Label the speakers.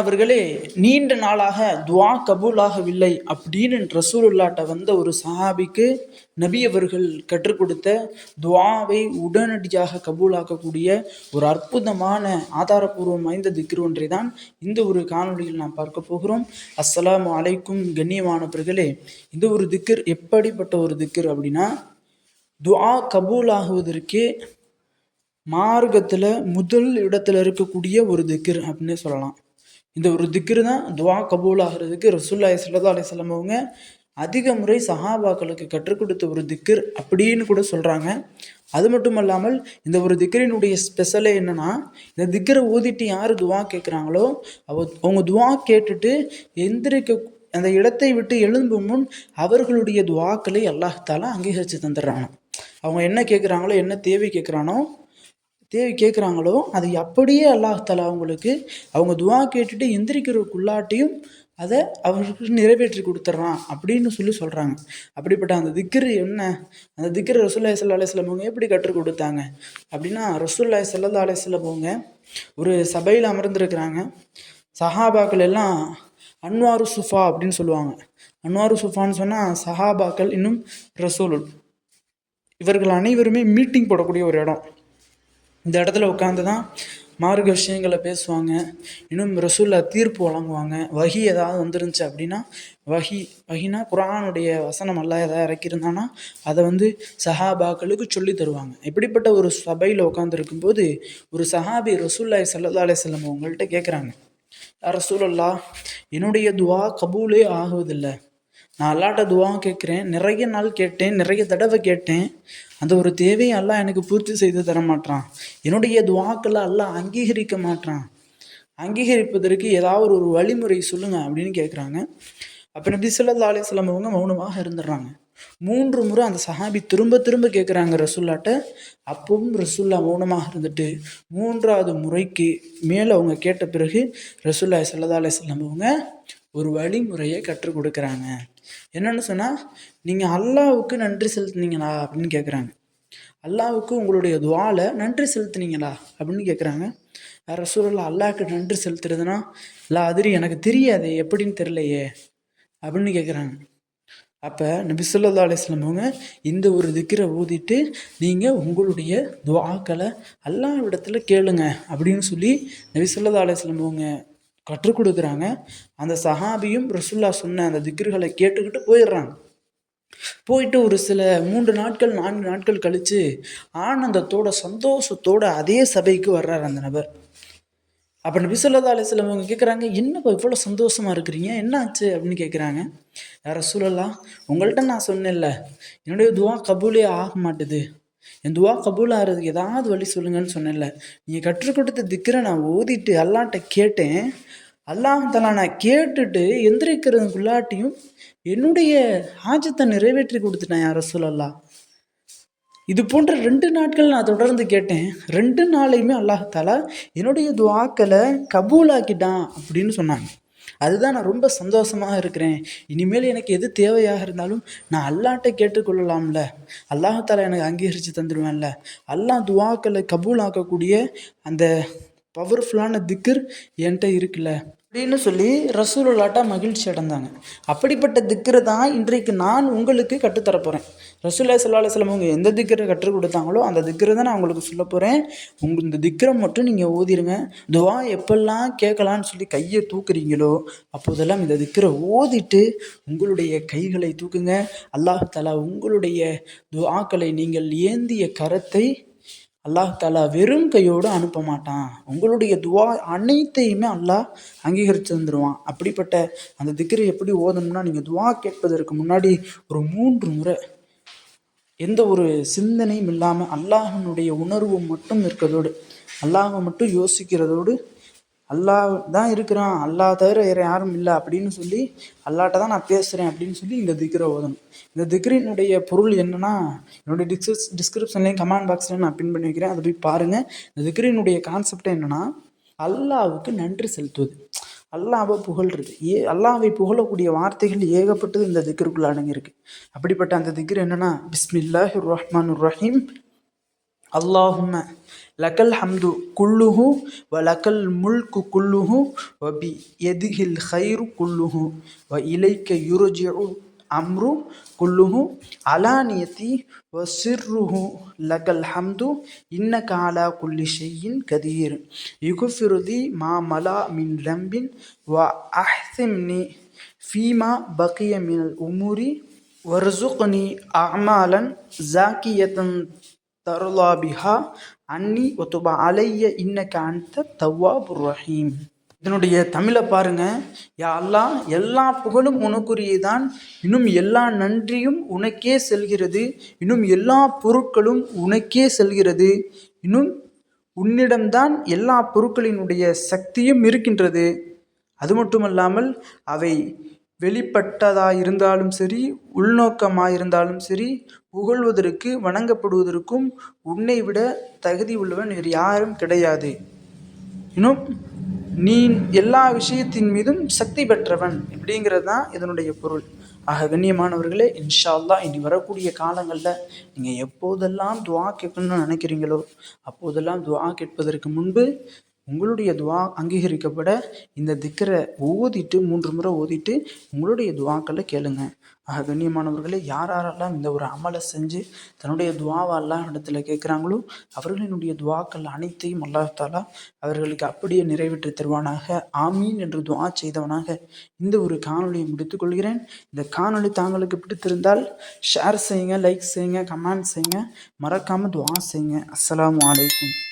Speaker 1: அன்பானவர்களே நீண்ட நாளாக துவா கபூலாகவில்லை அப்படின்னு ரசூலுல்லாட்ட வந்த ஒரு சஹாபிக்கு நபி அவர்கள் கற்றுக் கொடுத்த துவாவை உடனடியாக கபூலாக்கக்கூடிய ஒரு அற்புதமான ஆதாரபூர்வம் வாய்ந்த திக்ரு ஒன்றை தான் இந்த ஒரு காணொளியில் நாம் பார்க்க போகிறோம். அஸ்லாம் அலைக்கும் கண்ணியமானவர்களே இந்த ஒரு திக்கர் எப்படிப்பட்ட ஒரு திக்கர் அப்படின்னா துவா கபூலாகுவதற்கே மார்க்கத்தில் முதல் இடத்துல இருக்கக்கூடிய ஒரு திக்கர் அப்படின்னு சொல்லலாம். இந்த ஒரு திக்ரு தான் துவா கபூல் ஆகிறதுக்கு ரசூல்லாய் சல்லா அலிஸ்லாம் அவங்க அதிக முறை சஹாபாக்களுக்கு கற்றுக் கொடுத்த ஒரு திக்ர் அப்படின்னு கூட சொல்கிறாங்க அது மட்டும் இல்லாமல் இந்த ஒரு திக்ரினுடைய ஸ்பெஷலே என்னென்னா இந்த திக்ரை ஊதிட்டு யார் துவா கேட்குறாங்களோ அவ அவங்க துவா கேட்டுட்டு எந்திரிக்க அந்த இடத்தை விட்டு எழும்பும் முன் அவர்களுடைய துவாக்களை அல்லாஹால அங்கீகரித்து தந்துடுறாங்க அவங்க என்ன கேட்குறாங்களோ என்ன தேவை கேட்குறானோ தேவை கேட்குறாங்களோ அதை அப்படியே அல்லாஹாலா அவங்களுக்கு அவங்க துவா கேட்டுட்டு எந்திரிக்கிறதுக்குள்ளாட்டியும் அதை அவருக்கு நிறைவேற்றி கொடுத்துட்றான் அப்படின்னு சொல்லி சொல்கிறாங்க அப்படிப்பட்ட அந்த திக்ரு என்ன? அந்த திக்ரு ரசூல்லாய் சல்லா அலிஸ்லாம் எப்படி கற்றுக் கொடுத்தாங்க? அப்படின்னா ரசூல்லாய் சல்லா அலிஸ்லாம் ஒரு சபையில் அமர்ந்திருக்கிறாங்க. சஹாபாக்கள் எல்லாம் அன்வாரு சுஃபா அப்படின்னு சொல்லுவாங்க. அன்வாரு சுஃபான்னு சொன்னால் சஹாபாக்கள் இன்னும் ரசூலுல். இவர்கள் அனைவருமே மீட்டிங் போடக்கூடிய ஒரு இடம். இந்த இடத்துல உட்காந்து தான் மார்க்க விஷயங்களை பேசுவாங்க. இன்னும் ரசூல்லா தீர்ப்பு வழங்குவாங்க. வகி ஏதாவது வந்துருந்துச்சு அப்படின்னா வகி வகினா குரானுடைய வசனம் எல்லாம் ஏதாவது இறக்கியிருந்தான்னா அதை வந்து சஹாபாக்களுக்கு சொல்லி தருவாங்க. இப்படிப்பட்ட ஒரு சபையில் உட்காந்துருக்கும்போது ஒரு சஹாபி ரசூல்லாய் சல்லா செல்லம் அவங்கள்ட்ட கேட்குறாங்க ரசூலல்லா என்னுடைய துவா கபூலே ஆகுவதில்லை. நான் அல்லாட்ட துவா கேட்குறேன் நிறைய நாள் கேட்டேன் நிறைய தடவை கேட்டேன். அந்த ஒரு தேவையை எல்லாம் எனக்கு பூர்த்தி செய்து தர மாட்டான் என்னுடைய துவாக்களை எல்லாம் அங்கீகரிக்க மாட்டான் அங்கீகரிப்பதற்கு ஏதாவது ஒரு வழிமுறை சொல்லுங்க அப்படின்னு கேட்குறாங்க. அப்போ நபி சொல்லா அலிஸ்லாம் அவங்க மௌனமாக இருந்துடுறாங்க. மூன்று முறை அந்த சஹாபி திரும்ப திரும்ப கேட்குறாங்க ரசுல்லாட்ட. அப்பவும் ரசுல்லா மௌனமாக இருந்துட்டு மூன்றாவது முறைக்கு மேலே அவங்க கேட்ட பிறகு ரசுல்லா சல்லா அலிஸ்லாம் அவங்க ஒரு வழிமுறையை கற்றுக் கொடுக்குறாங்க. என்னென்னு சொன்னால் நீங்கள் அல்லாவுக்கு நன்றி செலுத்துனீங்களா அப்படின்னு கேட்குறாங்க அல்லாவுக்கு உங்களுடைய துவால நன்றி செலுத்துனீங்களா அப்படின்னு கேட்குறாங்க வேறு சூழலில் அல்லாவுக்கு நன்றி செலுத்துறதுனா இல்லை அதிரி எனக்கு தெரியாது எப்படின்னு தெரிலையே அப்படின்னு கேட்குறாங்க அப்போ நபி சொல்லா அலிஸ்லாம் இந்த ஒரு திக்கரை ஊதிட்டு நீங்கள் உங்களுடைய துவாக்களை அல்லா இடத்துல கேளுங்க அப்படின்னு சொல்லி நபி சொல்லா அலிஸ்லாம் கற்றுக் கொடுக்குறாங்க. அந்த சஹாபியும் ரசுல்லா சொன்ன அந்த திக்ருகளை கேட்டுக்கிட்டு போயிடுறாங்க. போயிட்டு ஒரு சில மூன்று நாட்கள் நான்கு நாட்கள் கழித்து ஆனந்தத்தோட சந்தோஷத்தோட அதே சபைக்கு வர்றார் அந்த நபர். அப்போ நபி சொல்லா அலிஸ்லம் அவங்க கேட்குறாங்க என்னப்பா இவ்வளோ சந்தோஷமாக இருக்கிறீங்க? என்ன ஆச்சு? அப்படின்னு கேட்குறாங்க யார சூழலாம் உங்கள்கிட்ட நான் சொன்னேன்ல என்னுடைய துவா கபூலே ஆக மாட்டுது. என் துவா கபூல் ஆகிறதுக்கு ஏதாவது வழி சொல்லுங்கன்னு சொன்னேன்ல. நீங்கள் கற்றுக் கொடுத்த திக்கரை நான் ஓதிட்டு அல்லாட்ட கேட்டேன். அல்லாஹாலா நான் கேட்டுட்டு எந்திரிக்கிறதுக்குள்ளாட்டியும் என்னுடைய ஆஜத்தை நிறைவேற்றி கொடுத்துட்டேன் யார சொல்லலாம் இது போன்ற ரெண்டு நாட்கள் நான் தொடர்ந்து கேட்டேன். ரெண்டு நாளையுமே அல்லாஹாலா என்னுடைய துவாக்களை கபூலாக்கிட்டான் அப்படின்னு சொன்னாங்க. அதுதான் நான் ரொம்ப சந்தோஷமாக இருக்கிறேன். இனிமேல் எனக்கு எது தேவையாக இருந்தாலும் நான் அல்லாட்ட கேட்டுக்கொள்ளலாம்ல. அல்லாஹால எனக்கு அங்கீகரித்து தந்துடுவேன்ல. அல்லாஹ் துவாக்களை கபூல் ஆக்கக்கூடிய அந்த பவர்ஃபுல்லான திக்கர் என்கிட்ட இருக்குல்ல. அப்படின்னு சொல்லி ரசூலுல்லாட்டா மகிழ்ச்சி அடைந்தாங்க. அப்படிப்பட்ட திக்கரை தான் இன்றைக்கு நான் உங்களுக்கு கற்றுத்தரப்போகிறேன் ரசூல்லா சல்லா அலுவலம் அவங்க எந்த திக்கரை கற்றுக் கொடுத்தாங்களோ அந்த திக்கரை தான் நான் உங்களுக்கு சொல்ல போகிறேன் உங்கள் இந்த திக்கரை மட்டும் நீங்கள் ஓதிடுங்க துவா எப்பெல்லாம் கேட்கலான்னு சொல்லி கையை தூக்குறீங்களோ அப்போதெல்லாம் இந்த திக்கரை ஓதிட்டு உங்களுடைய கைகளை தூக்குங்க. அல்லாஹ் தலா உங்களுடைய துவாக்களை நீங்கள் ஏந்திய கரத்தை அல்லாஹ் தாலா வெறும் கையோடு அனுப்ப மாட்டான். உங்களுடைய துவா அனைத்தையுமே அல்லாஹ் அங்கீகரித்து தந்துடுவான் அப்படிப்பட்ட அந்த திக்ரை எப்படி ஓதணும்னா நீங்கள் துவா கேட்பதற்கு முன்னாடி ஒரு மூன்று முறை எந்த ஒரு சிந்தனையும் இல்லாமல் அல்லாஹனுடைய உணர்வு மட்டும் இருக்கிறதோடு அல்லாஹை மட்டும் யோசிக்கிறதோடு அல்லாஹ் தான் இருக்கிறான். அல்லாஹ் தவிர வேறு யாரும் இல்லை அப்படின்னு சொல்லி அல்லாட்ட தான் நான் பேசுகிறேன் அப்படின்னு சொல்லி இந்த திக்ரை ஓதணும். இந்த திக்ரினுடைய பொருள் என்னென்னா என்னுடைய டிஸ்கிரிப் டிஸ்கிரிப்ஷன்லேயும் கமெண்ட் பாக்ஸ்லேயும் நான் பின் பண்ணி வைக்கிறேன். அதை போய் பாருங்கள் இந்த திக்ரினுடைய கான்செப்ட் என்னென்னா அல்லாவுக்கு நன்றி செலுத்துவது. அல்லாவை புகழ்றது. ஏ அல்லாவை புகழக்கூடிய வார்த்தைகள் ஏகப்பட்டது இந்த திக்ருக்குள்ள அடங்கியிருக்கு. அப்படிப்பட்ட அந்த திக்ரு என்னென்னா பிஸ்மில்லாஹி ரஹ்மான் ரஹீம். اللهم لك الحمد كله ولك الملك كله وبيده الخير كله وإليك يرجع أمر كله. علانيتي وسره لك الحمد. إنك على كل شيء قدير. يغفر لي ما ملا من ذنب وأحثمني فيما بقي من الأمور. وارزقني أعمالا زاكية தருளா பிஹா அன்னி ஒத்துபா. அலைய இன்ன காந்த தவ்வா ரஹீம். இதனுடைய தமிழை பாருங்க. யா அல்லா எல்லா புகழும் உனக்குரியதான். இன்னும் எல்லா நன்றியும் உனக்கே செல்கிறது. இன்னும் எல்லா பொருட்களும் உனக்கே செல்கிறது. இன்னும் உன்னிடம்தான் எல்லா பொருட்களினுடைய சக்தியும் இருக்கின்றது. அது மட்டுமல்லாமல் அவை வெளிப்பட்டதாக இருந்தாலும் சரி உள்நோக்கமாக இருந்தாலும் சரி புகழ்வதற்கு வணங்கப்படுவதற்கும் உன்னை விட தகுதி உள்ளவன் வேறு யாரும் கிடையாது. இன்னும் நீ எல்லா விஷயத்தின் மீதும் சக்தி பெற்றவன் இப்படிங்கிறது தான் இதனுடைய பொருள். ஆக கண்ணியமானவர்களே இன்ஷால்லா இனி வரக்கூடிய காலங்களில் நீங்கள் எப்போதெல்லாம் துவா கேட்கணும்னு நினைக்கிறீங்களோ அப்போதெல்லாம் துவா கேட்பதற்கு முன்பு உங்களுடைய துவா அங்கீகரிக்கப்பட இந்த திக்கரை ஓதிட்டு மூன்று முறை ஓதிட்டு உங்களுடைய துவாக்களை கேளுங்க. ஆக கண்ணியமானவர்களே யார் யாரெல்லாம் இந்த ஒரு அமலை செஞ்சு தன்னுடைய துவாவெல்லாம் இடத்துல கேட்குறாங்களோ அவர்களினுடைய துவாக்கள் அனைத்தையும் அல்லாஹாலா அவர்களுக்கு அப்படியே நிறைவேற்றி தருவானாக. ஆமீன் என்று துவா செய்தவனாக இந்த ஒரு காணொலியை முடித்துக்கொள்கிறேன் இந்த காணொளி தாங்களுக்கு பிடித்திருந்தால் ஷேர் செய்யுங்க லைக் செய்யுங்க கமெண்ட் செய்யுங்க. மறக்காமல் துவா செய்யுங்க. அஸ்ஸலாமு அலைக்கும்.